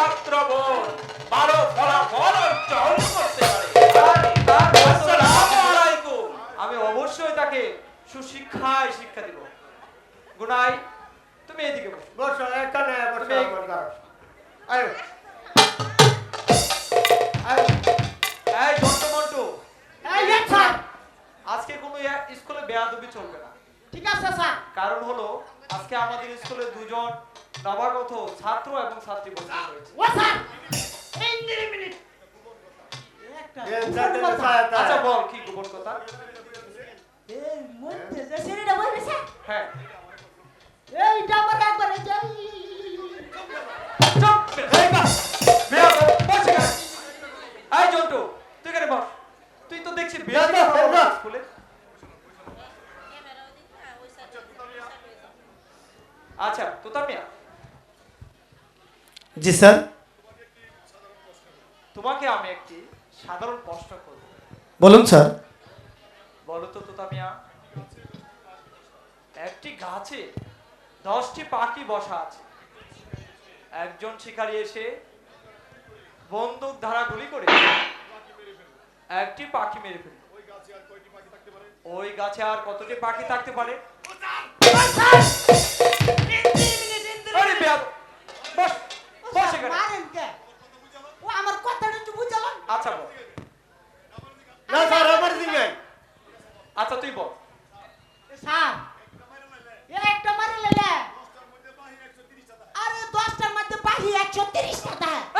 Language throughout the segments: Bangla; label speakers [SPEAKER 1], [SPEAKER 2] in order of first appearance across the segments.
[SPEAKER 1] একমাত্র বোন। ভালো ফলাফল অর্জন করতে পারে।
[SPEAKER 2] আমি অবশ্যই তাকে সুশিক্ষায় শিক্ষা দিব। গুনাই তুমি এদিকে বসো।
[SPEAKER 3] এখানে বসো। আয়ো। আয়ো।
[SPEAKER 2] এই জন্টু মন্টু।
[SPEAKER 4] এই স্যার
[SPEAKER 2] আজকে কোনো স্কুলে বেয়াদবি চলবে না।
[SPEAKER 4] ঠিক আছে স্যার।
[SPEAKER 2] কারণ হলো আজকে আমাদের স্কুলে দুজন নবাগত ছাত্র এবং ছাত্রী
[SPEAKER 4] ও স্যার মিনিট।
[SPEAKER 3] যাতে সাথে
[SPEAKER 2] আচ্ছা বল কি গোপন কথা?
[SPEAKER 4] এই মধ্যে যে ছেলেটা বলবে
[SPEAKER 2] হ্যাঁ।
[SPEAKER 4] এইটা আমার একবার এই যে
[SPEAKER 2] চুপ! এই বাস!
[SPEAKER 3] জি স্যার।
[SPEAKER 2] তোমাকে আমি একটি সাধারণ প্রশ্ন করব।
[SPEAKER 3] বলুন স্যার।
[SPEAKER 2] বলো তো তোতা মিয়া একটি গাছে দশটি পাখি বসা আছে। একজন শিকারী এসে বন্দুক ধারা গুলি করে একটি পাখি মেরে ফেলল। ওই গাছে আর কতটি পাখি থাকতে পারে আরে বেয়াদব, বস বস এখানে
[SPEAKER 4] মারেন কে ও আমার কথাটা একটু বুঝালাম
[SPEAKER 2] আচ্ছা বল
[SPEAKER 3] না স্যার আমার দিকে
[SPEAKER 2] আচ্ছা তুই বল
[SPEAKER 4] স্যার এই একটা মারে লেলে আরে দশটার মধ্যে বাহি একশো তিরিশ টাকা
[SPEAKER 2] এই বেয়াদব, বেয়াদব, ওই যে বল একটা। বেয়াদব।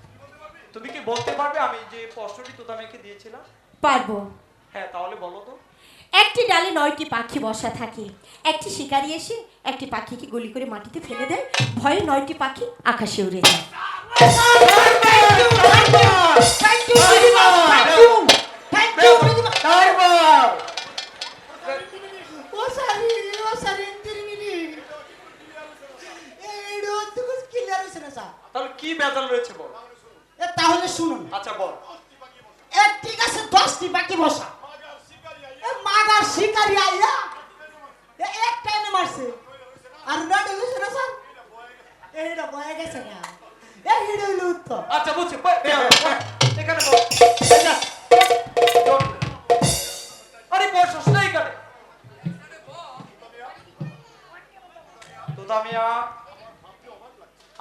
[SPEAKER 2] তুমি কি বলতে পারবে? আমি যে প্রশ্নটি তোতা মেয়েকে দিয়েছিলাম।
[SPEAKER 5] পারব।
[SPEAKER 2] হ্যাঁ তাহলে বলো তো।
[SPEAKER 5] একটি ডালে নয়টি পাখি বসা থাকে। একটি শিকারি এসে একটি পাখিকে গুলি করে মাটিতে ফেলে দেয়। ভয়ে নয়টি পাখি আকাশে উড়ে যায়।
[SPEAKER 4] তো
[SPEAKER 2] তাহলে কি বেজাল রয়েছে বল?
[SPEAKER 4] তাহলে শুনুন।
[SPEAKER 2] আচ্ছা বল।
[SPEAKER 4] এক ঠিক আছে দশটি বাকি বসা। এ মাগার শিকারি আইয়া একটা এনে মারছে। আর নয়টা হইছে না স্যার? এইটা বয়ে গেছে না। এ হিড়ে হইল উত্তর।
[SPEAKER 2] আচ্ছা বুঝছি। এখানে বল। আরে বসস না এখানে।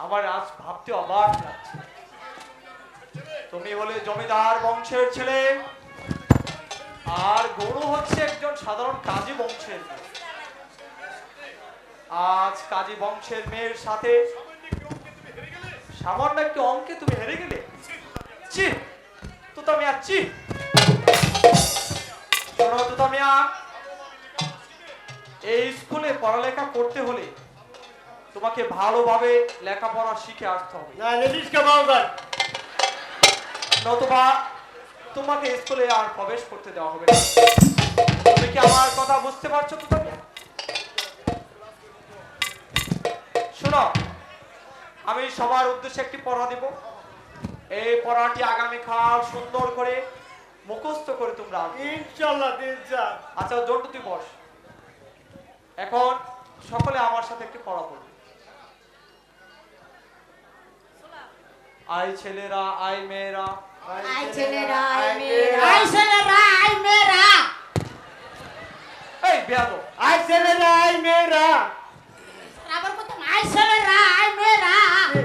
[SPEAKER 2] আমার আজ ভাবতে অবাক লাগছে। তুমি হলে জমিদার বংশের ছেলে। আর গরু হচ্ছে একজন সাধারণ কাজী বংশের আজ কাজী বংশের মেয়ের সাথে সামান্য একটু অঙ্কে তুমি হেরে গেলে? চি তোতা মিয়া চি শোনো তোতা মিয়া এই স্কুলে পড়ালেখা করতে হলে তোমাকে ভালোভাবে লেখাপড়া শিখে আসতে হবে।
[SPEAKER 3] না
[SPEAKER 2] নতুবা তোমাকে স্কুলে আর প্রবেশ করতে দেওয়া হবে না। তুমি কি আমার কথা বুঝতে পারছ তো তুমি শোনো আমি সবার উদ্দেশ্যে একটি পড়া দিব। এই পড়াটি আগামীকাল সুন্দর করে মুখস্থ করে তোমরা।
[SPEAKER 3] ইনশাআল্লাহ দিন স্যার
[SPEAKER 2] আচ্ছা জন্টু তুই বস। এখন সকলে আমার সাথে একটি পড়া পড়বে। আই ছেলেরা আই মেয়েরা
[SPEAKER 5] আই ছেলেরা আই মেয়েরা।
[SPEAKER 4] আই ছেলেরা আই মেয়েরা।
[SPEAKER 2] এই বেয়াদব
[SPEAKER 3] আই ছেলেরা আই মেয়েরা।
[SPEAKER 4] আবার কত আই ছেলেরা আই মেয়েরা।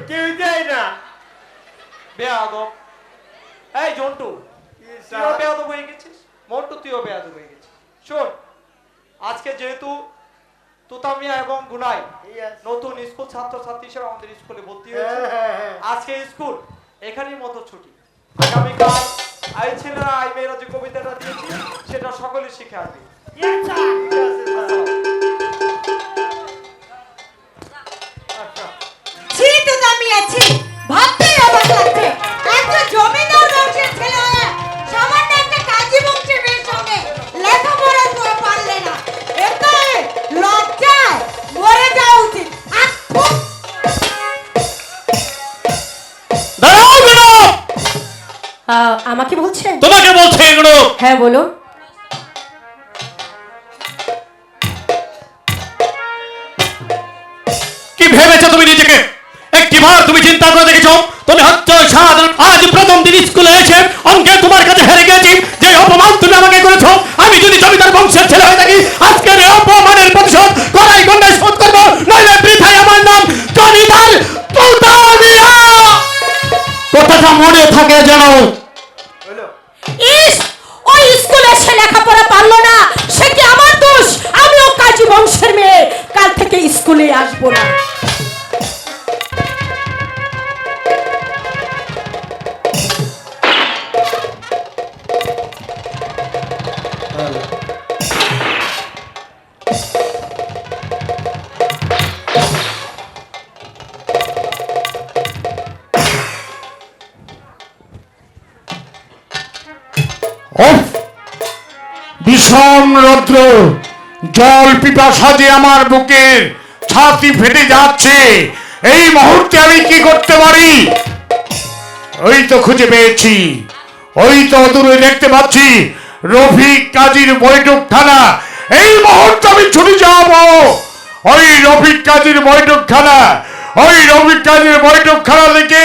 [SPEAKER 3] কেউ যায় না।
[SPEAKER 2] বেয়াদব এই জন্টু তুইও
[SPEAKER 3] স্যার?
[SPEAKER 2] হয়ে গেছিস? মন্টু তুইও হয়ে গেছিস। শোন আজকে যেহেতু তুতামিয়া এবং গুনাই নতুন স্কুল ছাত্র ছাত্রী হিসেবে আমাদের স্কুলে ভর্তি হয়েছে
[SPEAKER 3] হ্যাঁ, হ্যাঁ, হ্যাঁ।
[SPEAKER 2] আজকে স্কুল এখানেই মতো ছুটি। আগামীকাল আই ছেলেরা আই মেয়েরা যে কবিতাটা দিয়েছি সেটা সকলে শিখে আসবে।
[SPEAKER 3] আচ্ছা।
[SPEAKER 5] ভাবতেই অবাক লাগছে একটা জমিদার আমাকে বলছেন?
[SPEAKER 6] তোমাকে বলছে এগুলো।
[SPEAKER 5] হ্যাঁ বলুন।
[SPEAKER 6] কি ভেবেছো তুমি নিজেকে? একটিবার তুমি চিন্তা করে দেখেছ? তুমি হচ্ছে সাধারণ আজ প্রথম দিন স্কুলে এসে অঙ্কে তোমার কাছে হেরে গেছি যে অপমান তুমি আমাকে করেছ আমি যদি জমিদার বংশের ছেলে হয়ে থাকি আজকের এই অপমানের প্রতিশোধ করাই গন্ডায় শোধ করব নইলে বৃথায় আমার নাম জমিদার কথাটা মনে থাকে যেন বিষম রৌদ্র, জল পিপাসা যে আমার বুকের ছাতি ফেটে যাচ্ছে, এই মুহূর্তে আমি কি করতে পারি? ওই তো খুঁজে পেয়েছি, ওই তো দূরে দেখতে পাচ্ছি, রফিক কাজীর বৈঠকখানা এই মুহূর্তে আমি ছুটে যাব। ওই রফিক কাজীর বৈঠকখানা ওই রফিক কাজীর বৈঠকখানা থেকে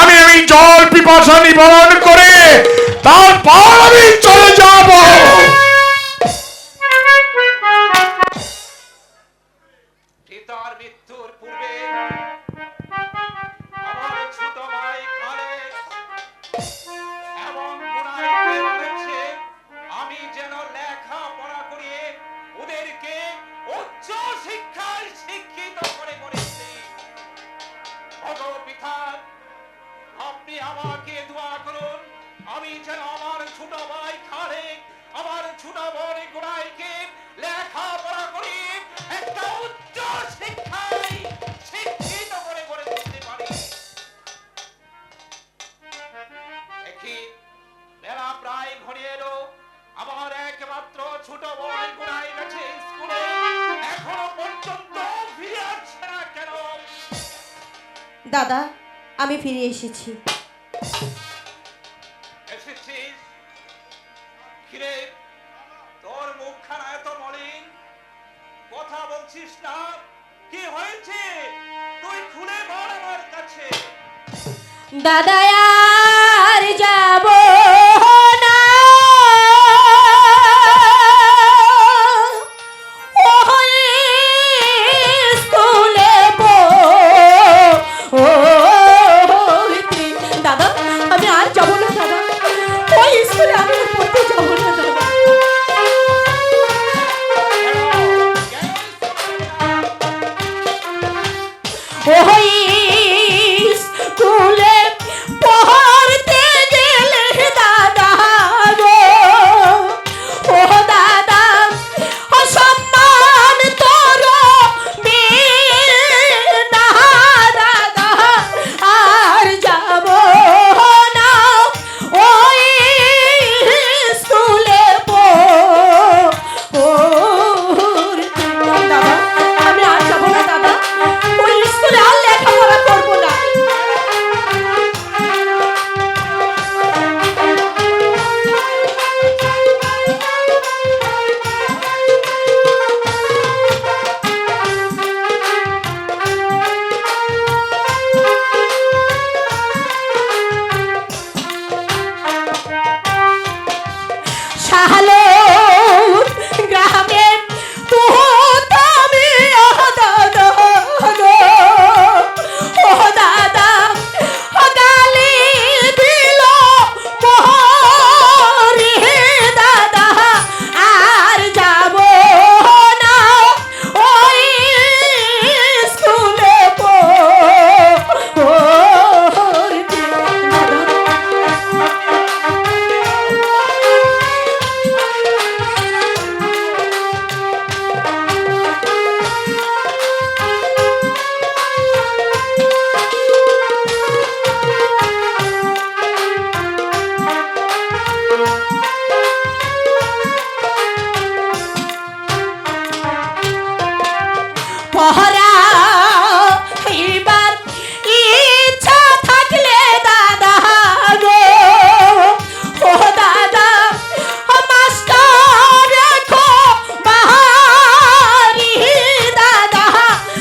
[SPEAKER 6] আমি আমি জল পিপাসা নিবারণ করে তারপর আমি চলে যাব
[SPEAKER 5] দাদা আমি ফিরে এসেছি।
[SPEAKER 1] এসেছিস? কিরে তোর মুখখানা এত মলিন। কথা বলছিস না? কি হয়েছে? তুই খুলে বল আমার কাছে।
[SPEAKER 5] দাদা আর যাব ওই স্কুলে মহান